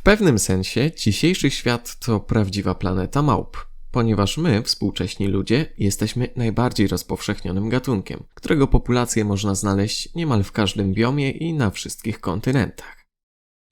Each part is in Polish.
W pewnym sensie dzisiejszy świat to prawdziwa planeta małp, ponieważ my, współcześni ludzie, jesteśmy najbardziej rozpowszechnionym gatunkiem, którego populację można znaleźć niemal w każdym biomie i na wszystkich kontynentach.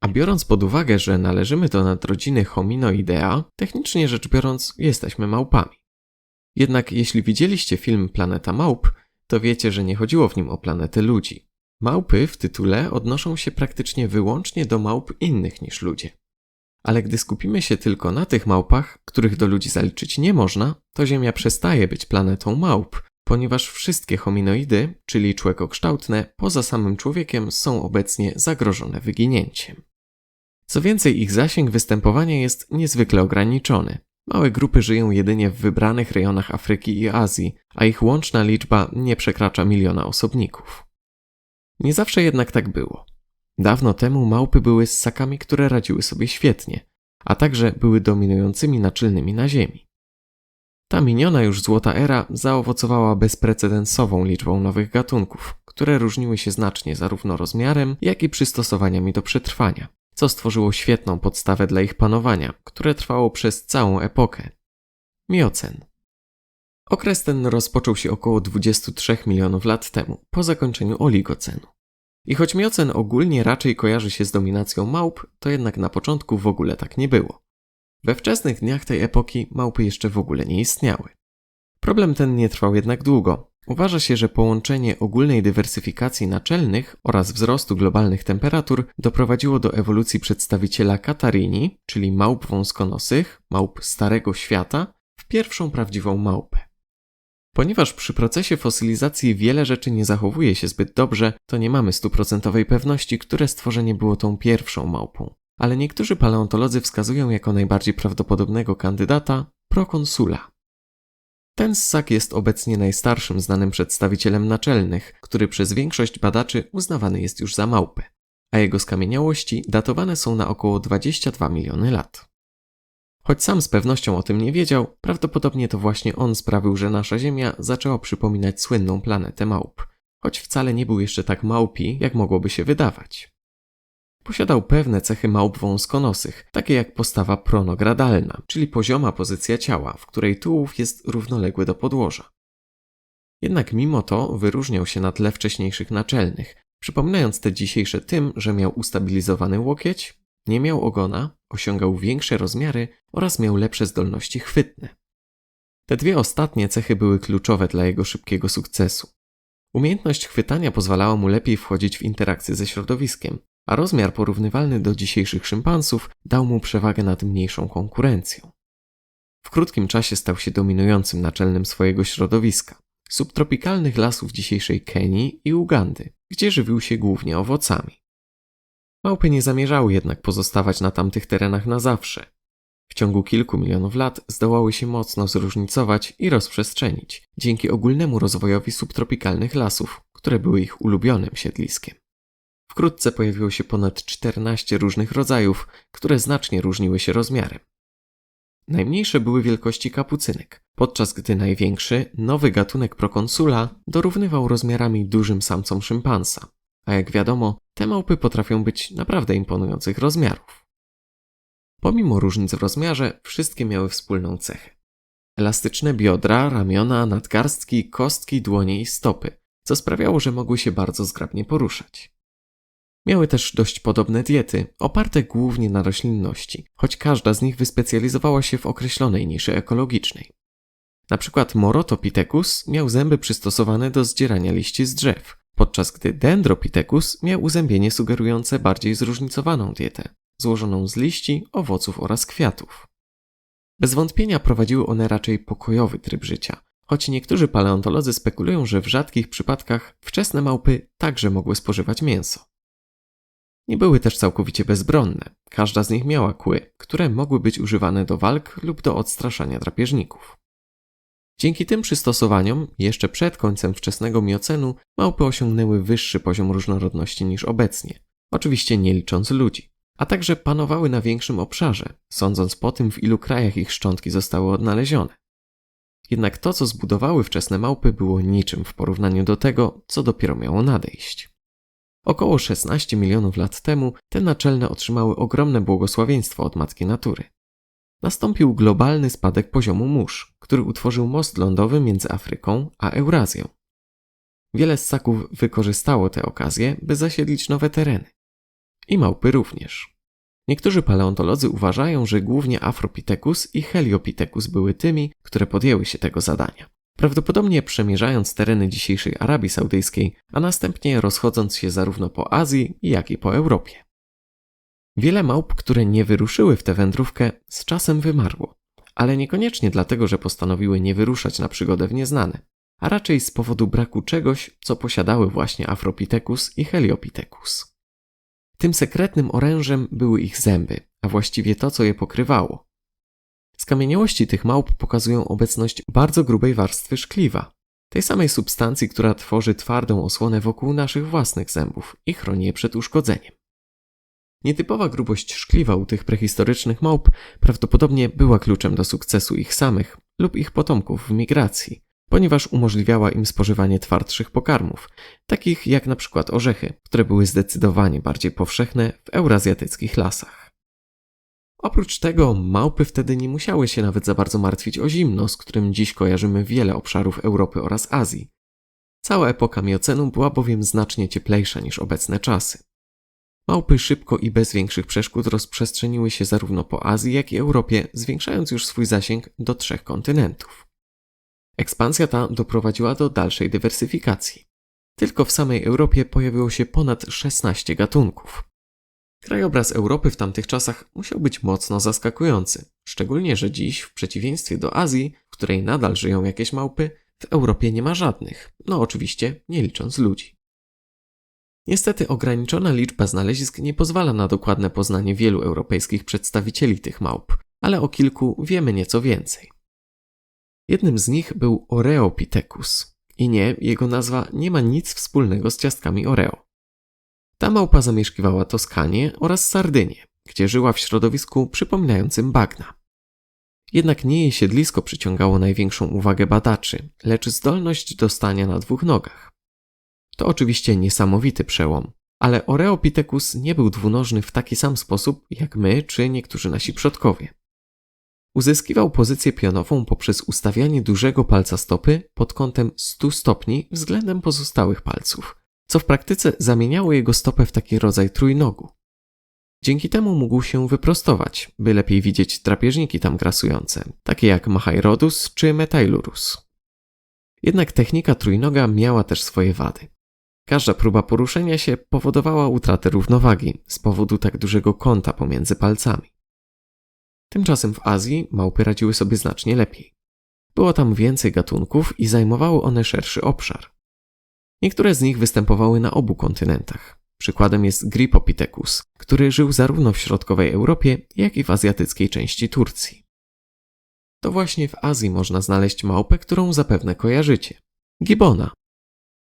A biorąc pod uwagę, że należymy do nadrodziny Hominoidea, technicznie rzecz biorąc, jesteśmy małpami. Jednak jeśli widzieliście film Planeta Małp, to wiecie, że nie chodziło w nim o planetę ludzi. Małpy w tytule odnoszą się praktycznie wyłącznie do małp innych niż ludzie. Ale gdy skupimy się tylko na tych małpach, których do ludzi zaliczyć nie można, to Ziemia przestaje być planetą małp, ponieważ wszystkie hominoidy, czyli człekokształtne, poza samym człowiekiem są obecnie zagrożone wyginięciem. Co więcej, ich zasięg występowania jest niezwykle ograniczony. Małe grupy żyją jedynie w wybranych rejonach Afryki i Azji, a ich łączna liczba nie przekracza miliona osobników. Nie zawsze jednak tak było. Dawno temu małpy były ssakami, które radziły sobie świetnie, a także były dominującymi naczelnymi na Ziemi. Ta miniona już złota era zaowocowała bezprecedensową liczbą nowych gatunków, które różniły się znacznie zarówno rozmiarem, jak i przystosowaniami do przetrwania, co stworzyło świetną podstawę dla ich panowania, które trwało przez całą epokę. Miocen. Okres ten rozpoczął się około 23 milionów lat temu, po zakończeniu oligocenu. I choć miocen ogólnie raczej kojarzy się z dominacją małp, to jednak na początku w ogóle tak nie było. We wczesnych dniach tej epoki małpy jeszcze w ogóle nie istniały. Problem ten nie trwał jednak długo. Uważa się, że połączenie ogólnej dywersyfikacji naczelnych oraz wzrostu globalnych temperatur doprowadziło do ewolucji przedstawiciela Katarini, czyli małp wąskonosych, małp Starego Świata, w pierwszą prawdziwą małpę. Ponieważ przy procesie fosylizacji wiele rzeczy nie zachowuje się zbyt dobrze, to nie mamy stuprocentowej pewności, które stworzenie było tą pierwszą małpą. Ale niektórzy paleontolodzy wskazują jako najbardziej prawdopodobnego kandydata prokonsula. Ten ssak jest obecnie najstarszym znanym przedstawicielem naczelnych, który przez większość badaczy uznawany jest już za małpę, a jego skamieniałości datowane są na około 22 miliony lat. Choć sam z pewnością o tym nie wiedział, prawdopodobnie to właśnie on sprawił, że nasza Ziemia zaczęła przypominać słynną planetę małp, choć wcale nie był jeszcze tak małpi, jak mogłoby się wydawać. Posiadał pewne cechy małp wąskonosych, takie jak postawa pronogradalna, czyli pozioma pozycja ciała, w której tułów jest równoległy do podłoża. Jednak mimo to wyróżniał się na tle wcześniejszych naczelnych, przypominając te dzisiejsze tym, że miał ustabilizowany łokieć, nie miał ogona, osiągał większe rozmiary oraz miał lepsze zdolności chwytne. Te dwie ostatnie cechy były kluczowe dla jego szybkiego sukcesu. Umiejętność chwytania pozwalała mu lepiej wchodzić w interakcję ze środowiskiem, a rozmiar porównywalny do dzisiejszych szympansów dał mu przewagę nad mniejszą konkurencją. W krótkim czasie stał się dominującym naczelnym swojego środowiska, subtropikalnych lasów dzisiejszej Kenii i Ugandy, gdzie żywił się głównie owocami. Małpy nie zamierzały jednak pozostawać na tamtych terenach na zawsze. W ciągu kilku milionów lat zdołały się mocno zróżnicować i rozprzestrzenić dzięki ogólnemu rozwojowi subtropikalnych lasów, które były ich ulubionym siedliskiem. Wkrótce pojawiło się ponad 14 różnych rodzajów, które znacznie różniły się rozmiarem. Najmniejsze były wielkości kapucynek, podczas gdy największy, nowy gatunek prokonsula dorównywał rozmiarami dużym samcom szympansa, a jak wiadomo, te małpy potrafią być naprawdę imponujących rozmiarów. Pomimo różnic w rozmiarze, wszystkie miały wspólną cechę. Elastyczne biodra, ramiona, nadgarstki, kostki, dłonie i stopy, co sprawiało, że mogły się bardzo zgrabnie poruszać. Miały też dość podobne diety, oparte głównie na roślinności, choć każda z nich wyspecjalizowała się w określonej niszy ekologicznej. Na przykład Morotopithecus miał zęby przystosowane do zdzierania liści z drzew, podczas gdy Dendropithecus miał uzębienie sugerujące bardziej zróżnicowaną dietę, złożoną z liści, owoców oraz kwiatów. Bez wątpienia prowadziły one raczej pokojowy tryb życia, choć niektórzy paleontolodzy spekulują, że w rzadkich przypadkach wczesne małpy także mogły spożywać mięso. Nie były też całkowicie bezbronne. Każda z nich miała kły, które mogły być używane do walk lub do odstraszania drapieżników. Dzięki tym przystosowaniom, jeszcze przed końcem wczesnego miocenu, małpy osiągnęły wyższy poziom różnorodności niż obecnie, oczywiście nie licząc ludzi, a także panowały na większym obszarze, sądząc po tym, w ilu krajach ich szczątki zostały odnalezione. Jednak to, co zbudowały wczesne małpy, było niczym w porównaniu do tego, co dopiero miało nadejść. Około 16 milionów lat temu te naczelne otrzymały ogromne błogosławieństwo od matki natury. Nastąpił globalny spadek poziomu mórz, który utworzył most lądowy między Afryką a Eurazją. Wiele ssaków wykorzystało tę okazję, by zasiedlić nowe tereny. I małpy również. Niektórzy paleontolodzy uważają, że głównie Afropithecus i Heliopithecus były tymi, które podjęły się tego zadania. Prawdopodobnie przemierzając tereny dzisiejszej Arabii Saudyjskiej, a następnie rozchodząc się zarówno po Azji, jak i po Europie. Wiele małp, które nie wyruszyły w tę wędrówkę, z czasem wymarło, ale niekoniecznie dlatego, że postanowiły nie wyruszać na przygodę w nieznane, a raczej z powodu braku czegoś, co posiadały właśnie Afropithecus i Heliopithecus. Tym sekretnym orężem były ich zęby, a właściwie to, co je pokrywało. Skamieniałości tych małp pokazują obecność bardzo grubej warstwy szkliwa, tej samej substancji, która tworzy twardą osłonę wokół naszych własnych zębów i chroni je przed uszkodzeniem. Nietypowa grubość szkliwa u tych prehistorycznych małp prawdopodobnie była kluczem do sukcesu ich samych lub ich potomków w migracji, ponieważ umożliwiała im spożywanie twardszych pokarmów, takich jak na przykład orzechy, które były zdecydowanie bardziej powszechne w eurazjatyckich lasach. Oprócz tego małpy wtedy nie musiały się nawet za bardzo martwić o zimno, z którym dziś kojarzymy wiele obszarów Europy oraz Azji. Cała epoka miocenu była bowiem znacznie cieplejsza niż obecne czasy. Małpy szybko i bez większych przeszkód rozprzestrzeniły się zarówno po Azji, jak i Europie, zwiększając już swój zasięg do trzech kontynentów. Ekspansja ta doprowadziła do dalszej dywersyfikacji. Tylko w samej Europie pojawiło się ponad 16 gatunków. Krajobraz Europy w tamtych czasach musiał być mocno zaskakujący, szczególnie, że dziś, w przeciwieństwie do Azji, w której nadal żyją jakieś małpy, w Europie nie ma żadnych, no oczywiście nie licząc ludzi. Niestety ograniczona liczba znalezisk nie pozwala na dokładne poznanie wielu europejskich przedstawicieli tych małp, ale o kilku wiemy nieco więcej. Jednym z nich był Oreopithecus. I nie, jego nazwa nie ma nic wspólnego z ciastkami Oreo. Ta małpa zamieszkiwała Toskanię oraz Sardynię, gdzie żyła w środowisku przypominającym bagna. Jednak nie jej siedlisko przyciągało największą uwagę badaczy, lecz zdolność do stania na dwóch nogach. To oczywiście niesamowity przełom, ale Oreopithecus nie był dwunożny w taki sam sposób jak my czy niektórzy nasi przodkowie. Uzyskiwał pozycję pionową poprzez ustawianie dużego palca stopy pod kątem 100 stopni względem pozostałych palców, co w praktyce zamieniało jego stopę w taki rodzaj trójnogu. Dzięki temu mógł się wyprostować, by lepiej widzieć drapieżniki tam grasujące, takie jak Machairodus czy Metailurus. Jednak technika trójnoga miała też swoje wady. Każda próba poruszenia się powodowała utratę równowagi z powodu tak dużego kąta pomiędzy palcami. Tymczasem w Azji małpy radziły sobie znacznie lepiej. Było tam więcej gatunków i zajmowały one szerszy obszar. Niektóre z nich występowały na obu kontynentach. Przykładem jest Gripopithecus, który żył zarówno w środkowej Europie, jak i w azjatyckiej części Turcji. To właśnie w Azji można znaleźć małpę, którą zapewne kojarzycie. Gibona.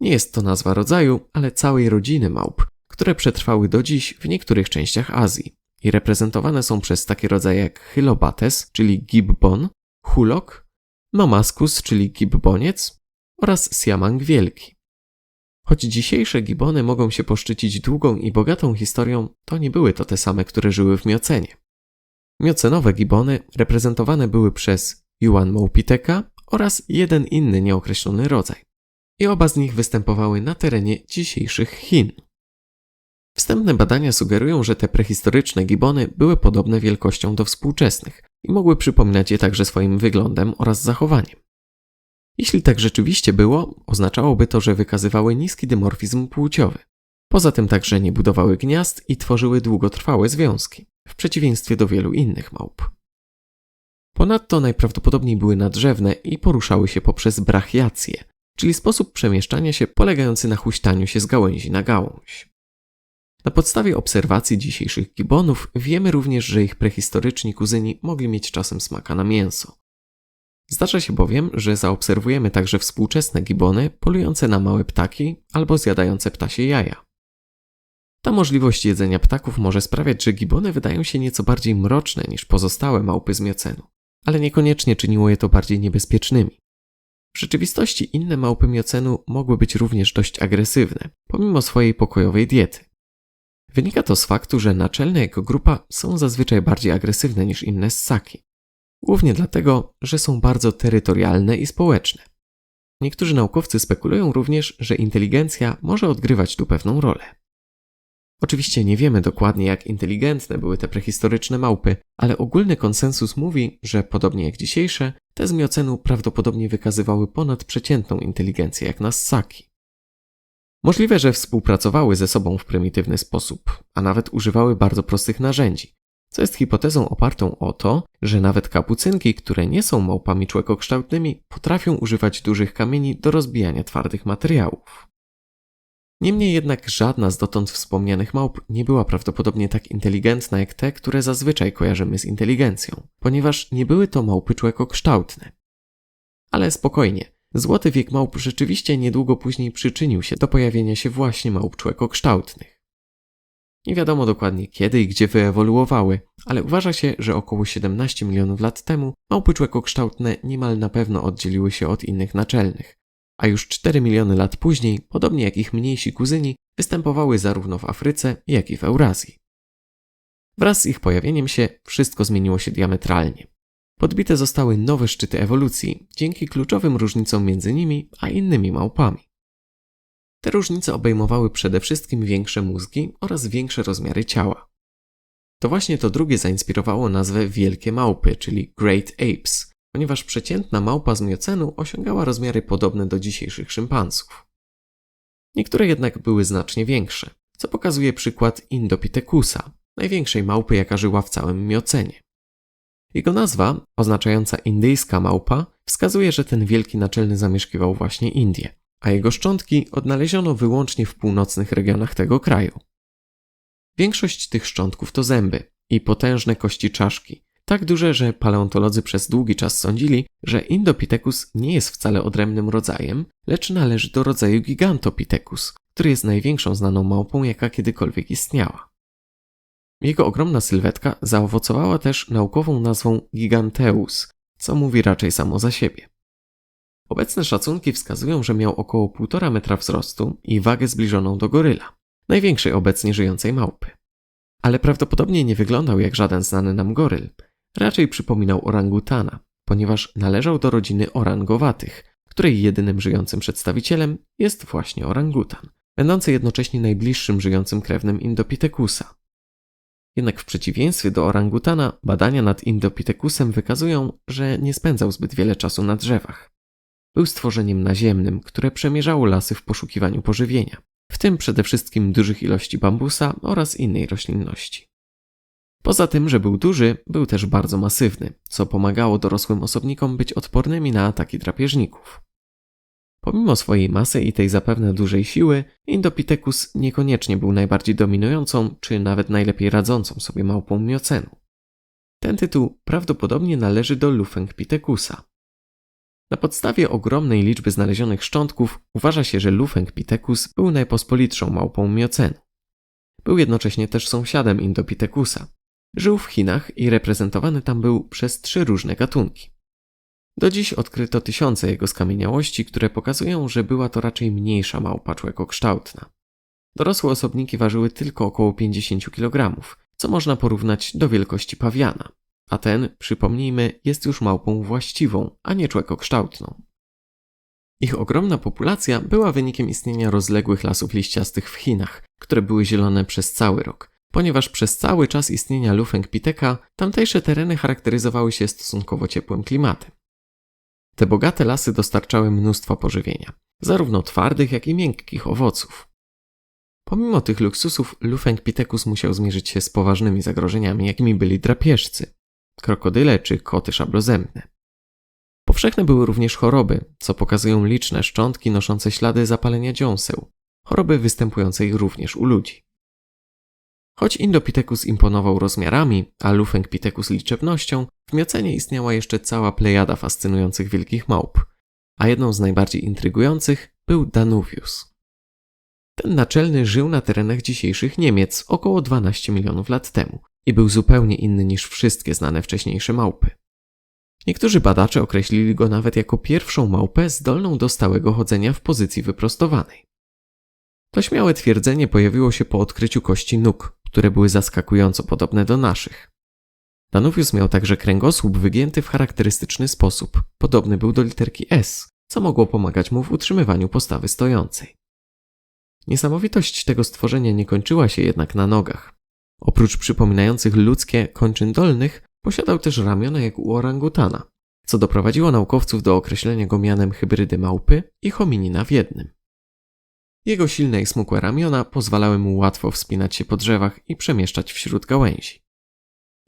Nie jest to nazwa rodzaju, ale całej rodziny małp, które przetrwały do dziś w niektórych częściach Azji i reprezentowane są przez takie rodzaje jak Hylobates, czyli gibbon, hulok, Nomascus, czyli gibboniec oraz Siamang Wielki. Choć dzisiejsze gibony mogą się poszczycić długą i bogatą historią, to nie były to te same, które żyły w Miocenie. Miocenowe gibony reprezentowane były przez Yuan Maupiteka oraz jeden inny nieokreślony rodzaj. I oba z nich występowały na terenie dzisiejszych Chin. Wstępne badania sugerują, że te prehistoryczne gibony były podobne wielkością do współczesnych i mogły przypominać je także swoim wyglądem oraz zachowaniem. Jeśli tak rzeczywiście było, oznaczałoby to, że wykazywały niski dymorfizm płciowy. Poza tym także nie budowały gniazd i tworzyły długotrwałe związki, w przeciwieństwie do wielu innych małp. Ponadto najprawdopodobniej były nadrzewne i poruszały się poprzez brachiację, czyli sposób przemieszczania się polegający na huśtaniu się z gałęzi na gałąź. Na podstawie obserwacji dzisiejszych gibonów wiemy również, że ich prehistoryczni kuzyni mogli mieć czasem smaka na mięso. Zdarza się bowiem, że zaobserwujemy także współczesne gibony polujące na małe ptaki albo zjadające ptasie jaja. Ta możliwość jedzenia ptaków może sprawiać, że gibony wydają się nieco bardziej mroczne niż pozostałe małpy z miocenu, ale niekoniecznie czyniło je to bardziej niebezpiecznymi. W rzeczywistości inne małpy miocenu mogły być również dość agresywne, pomimo swojej pokojowej diety. Wynika to z faktu, że naczelne jako grupa są zazwyczaj bardziej agresywne niż inne ssaki. Głównie dlatego, że są bardzo terytorialne i społeczne. Niektórzy naukowcy spekulują również, że inteligencja może odgrywać tu pewną rolę. Oczywiście nie wiemy dokładnie, jak inteligentne były te prehistoryczne małpy, ale ogólny konsensus mówi, że podobnie jak dzisiejsze, te z miocenu prawdopodobnie wykazywały ponadprzeciętną inteligencję jak na ssaki. Możliwe, że współpracowały ze sobą w prymitywny sposób, a nawet używały bardzo prostych narzędzi, co jest hipotezą opartą o to, że nawet kapucynki, które nie są małpami człekokształtnymi, potrafią używać dużych kamieni do rozbijania twardych materiałów. Niemniej jednak żadna z dotąd wspomnianych małp nie była prawdopodobnie tak inteligentna jak te, które zazwyczaj kojarzymy z inteligencją, ponieważ nie były to małpy człekokształtne. Ale spokojnie, złoty wiek małp rzeczywiście niedługo później przyczynił się do pojawienia się właśnie małp człekokształtnych. Nie wiadomo dokładnie kiedy i gdzie wyewoluowały, ale uważa się, że około 17 milionów lat temu małpy człekokształtne niemal na pewno oddzieliły się od innych naczelnych, a już 4 miliony lat później, podobnie jak ich mniejsi kuzyni, występowały zarówno w Afryce, jak i w Eurazji. Wraz z ich pojawieniem się wszystko zmieniło się diametralnie. Podbite zostały nowe szczyty ewolucji dzięki kluczowym różnicom między nimi a innymi małpami. Te różnice obejmowały przede wszystkim większe mózgi oraz większe rozmiary ciała. To właśnie to drugie zainspirowało nazwę Wielkie Małpy, czyli Great Apes, ponieważ przeciętna małpa z miocenu osiągała rozmiary podobne do dzisiejszych szympansów. Niektóre jednak były znacznie większe, co pokazuje przykład Indopithekusa, największej małpy, jaka żyła w całym miocenie. Jego nazwa, oznaczająca indyjska małpa, wskazuje, że ten wielki naczelny zamieszkiwał właśnie Indie, a jego szczątki odnaleziono wyłącznie w północnych regionach tego kraju. Większość tych szczątków to zęby i potężne kości czaszki, tak duże, że paleontolodzy przez długi czas sądzili, że Indopithecus nie jest wcale odrębnym rodzajem, lecz należy do rodzaju Gigantopithecus, który jest największą znaną małpą, jaka kiedykolwiek istniała. Jego ogromna sylwetka zaowocowała też naukową nazwą Giganteus, co mówi raczej samo za siebie. Obecne szacunki wskazują, że miał około 1,5 metra wzrostu i wagę zbliżoną do goryla, największej obecnie żyjącej małpy. Ale prawdopodobnie nie wyglądał jak żaden znany nam goryl, raczej przypominał orangutana, ponieważ należał do rodziny orangowatych, której jedynym żyjącym przedstawicielem jest właśnie orangutan, będący jednocześnie najbliższym żyjącym krewnym Indopithekusa. Jednak w przeciwieństwie do orangutana, badania nad Indopithecusem wykazują, że nie spędzał zbyt wiele czasu na drzewach. Był stworzeniem naziemnym, które przemierzało lasy w poszukiwaniu pożywienia, w tym przede wszystkim dużych ilości bambusa oraz innej roślinności. Poza tym, że był duży, był też bardzo masywny, co pomagało dorosłym osobnikom być odpornymi na ataki drapieżników. Pomimo swojej masy i tej zapewne dużej siły, Indopithecus niekoniecznie był najbardziej dominującą czy nawet najlepiej radzącą sobie małpą miocenu. Ten tytuł prawdopodobnie należy do Lufengpithecusa. Na podstawie ogromnej liczby znalezionych szczątków uważa się, że Lufengpithecus był najpospolitszą małpą miocenu. Był jednocześnie też sąsiadem Indopithecusa. Żył w Chinach i reprezentowany tam był przez trzy różne gatunki. Do dziś odkryto tysiące jego skamieniałości, które pokazują, że była to raczej mniejsza małpa człekokształtna. Dorosłe osobniki ważyły tylko około 50 kg, co można porównać do wielkości pawiana, a ten, przypomnijmy, jest już małpą właściwą, a nie człekokształtną. Ich ogromna populacja była wynikiem istnienia rozległych lasów liściastych w Chinach, które były zielone przez cały rok, ponieważ przez cały czas istnienia Lufengpitheka tamtejsze tereny charakteryzowały się stosunkowo ciepłym klimatem. Te bogate lasy dostarczały mnóstwo pożywienia, zarówno twardych, jak i miękkich owoców. Pomimo tych luksusów, Lufengpithecus musiał zmierzyć się z poważnymi zagrożeniami, jakimi byli drapieżcy, krokodyle czy koty szablozębne. Powszechne były również choroby, co pokazują liczne szczątki noszące ślady zapalenia dziąseł, choroby występującej również u ludzi. Choć Indopithecus imponował rozmiarami, a Lufengpithecus liczebnością, w Miocenie istniała jeszcze cała plejada fascynujących wielkich małp, a jedną z najbardziej intrygujących był Danuvius. Ten naczelny żył na terenach dzisiejszych Niemiec około 12 milionów lat temu i był zupełnie inny niż wszystkie znane wcześniejsze małpy. Niektórzy badacze określili go nawet jako pierwszą małpę zdolną do stałego chodzenia w pozycji wyprostowanej. To śmiałe twierdzenie pojawiło się po odkryciu kości nóg, które były zaskakująco podobne do naszych. Danuvius miał także kręgosłup wygięty w charakterystyczny sposób, podobny był do literki S, co mogło pomagać mu w utrzymywaniu postawy stojącej. Niesamowitość tego stworzenia nie kończyła się jednak na nogach. Oprócz przypominających ludzkie kończyn dolnych, posiadał też ramiona jak u orangutana, co doprowadziło naukowców do określenia go mianem hybrydy małpy i hominina w jednym. Jego silne i smukłe ramiona pozwalały mu łatwo wspinać się po drzewach i przemieszczać wśród gałęzi.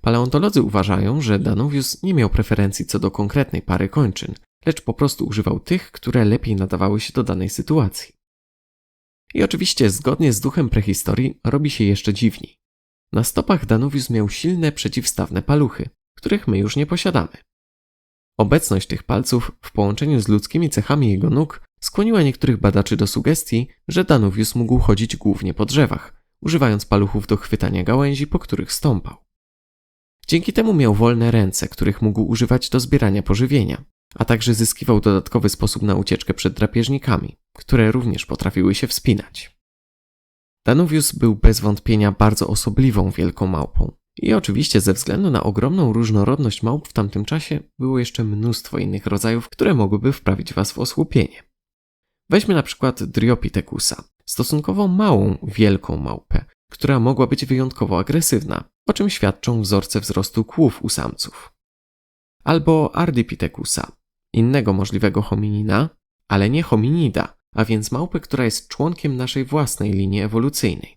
Paleontolodzy uważają, że Danuvius nie miał preferencji co do konkretnej pary kończyn, lecz po prostu używał tych, które lepiej nadawały się do danej sytuacji. I oczywiście, zgodnie z duchem prehistorii, robi się jeszcze dziwniej. Na stopach Danuvius miał silne przeciwstawne paluchy, których my już nie posiadamy. Obecność tych palców w połączeniu z ludzkimi cechami jego nóg skłoniła niektórych badaczy do sugestii, że Danuvius mógł chodzić głównie po drzewach, używając paluchów do chwytania gałęzi, po których stąpał. Dzięki temu miał wolne ręce, których mógł używać do zbierania pożywienia, a także zyskiwał dodatkowy sposób na ucieczkę przed drapieżnikami, które również potrafiły się wspinać. Danuvius był bez wątpienia bardzo osobliwą wielką małpą. I oczywiście ze względu na ogromną różnorodność małp w tamtym czasie było jeszcze mnóstwo innych rodzajów, które mogłyby wprawić was w osłupienie. Weźmy na przykład Dryopithekusa, stosunkowo małą, wielką małpę, która mogła być wyjątkowo agresywna, o czym świadczą wzorce wzrostu kłów u samców. Albo Ardipithekusa, innego możliwego hominina, ale nie hominida, a więc małpy, która jest członkiem naszej własnej linii ewolucyjnej.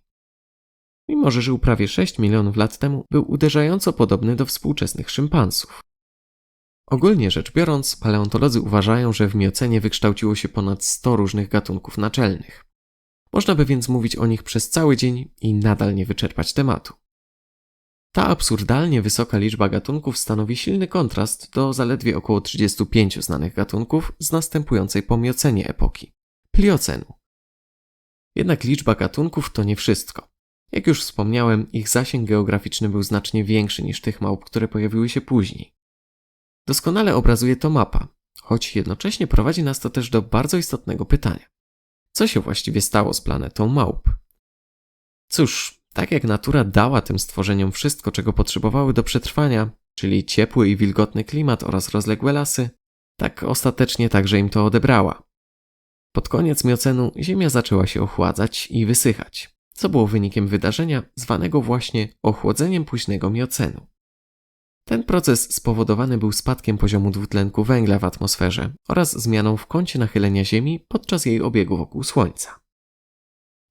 Mimo, że żył prawie 6 milionów lat temu, był uderzająco podobny do współczesnych szympansów. Ogólnie rzecz biorąc, paleontolodzy uważają, że w miocenie wykształciło się ponad 100 różnych gatunków naczelnych. Można by więc mówić o nich przez cały dzień i nadal nie wyczerpać tematu. Ta absurdalnie wysoka liczba gatunków stanowi silny kontrast do zaledwie około 35 znanych gatunków z następującej po miocenie epoki pliocenu. Jednak liczba gatunków to nie wszystko. Jak już wspomniałem, ich zasięg geograficzny był znacznie większy niż tych małp, które pojawiły się później. Doskonale obrazuje to mapa, choć jednocześnie prowadzi nas to też do bardzo istotnego pytania. Co się właściwie stało z planetą małp? Cóż, tak jak natura dała tym stworzeniom wszystko, czego potrzebowały do przetrwania, czyli ciepły i wilgotny klimat oraz rozległe lasy, tak ostatecznie także im to odebrała. Pod koniec miocenu Ziemia zaczęła się ochładzać i wysychać, co było wynikiem wydarzenia zwanego właśnie ochłodzeniem późnego miocenu. Ten proces spowodowany był spadkiem poziomu dwutlenku węgla w atmosferze oraz zmianą w kącie nachylenia Ziemi podczas jej obiegu wokół Słońca.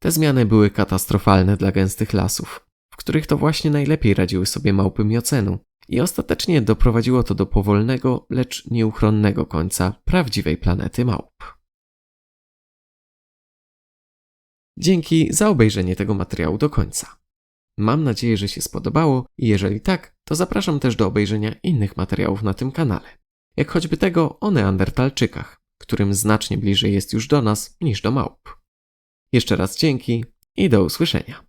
Te zmiany były katastrofalne dla gęstych lasów, w których to właśnie najlepiej radziły sobie małpy miocenu i ostatecznie doprowadziło to do powolnego, lecz nieuchronnego końca prawdziwej planety małp. Dzięki za obejrzenie tego materiału do końca. Mam nadzieję, że się spodobało i jeżeli tak, to zapraszam też do obejrzenia innych materiałów na tym kanale, jak choćby tego o neandertalczykach, którym znacznie bliżej jest już do nas niż do małp. Jeszcze raz dzięki i do usłyszenia.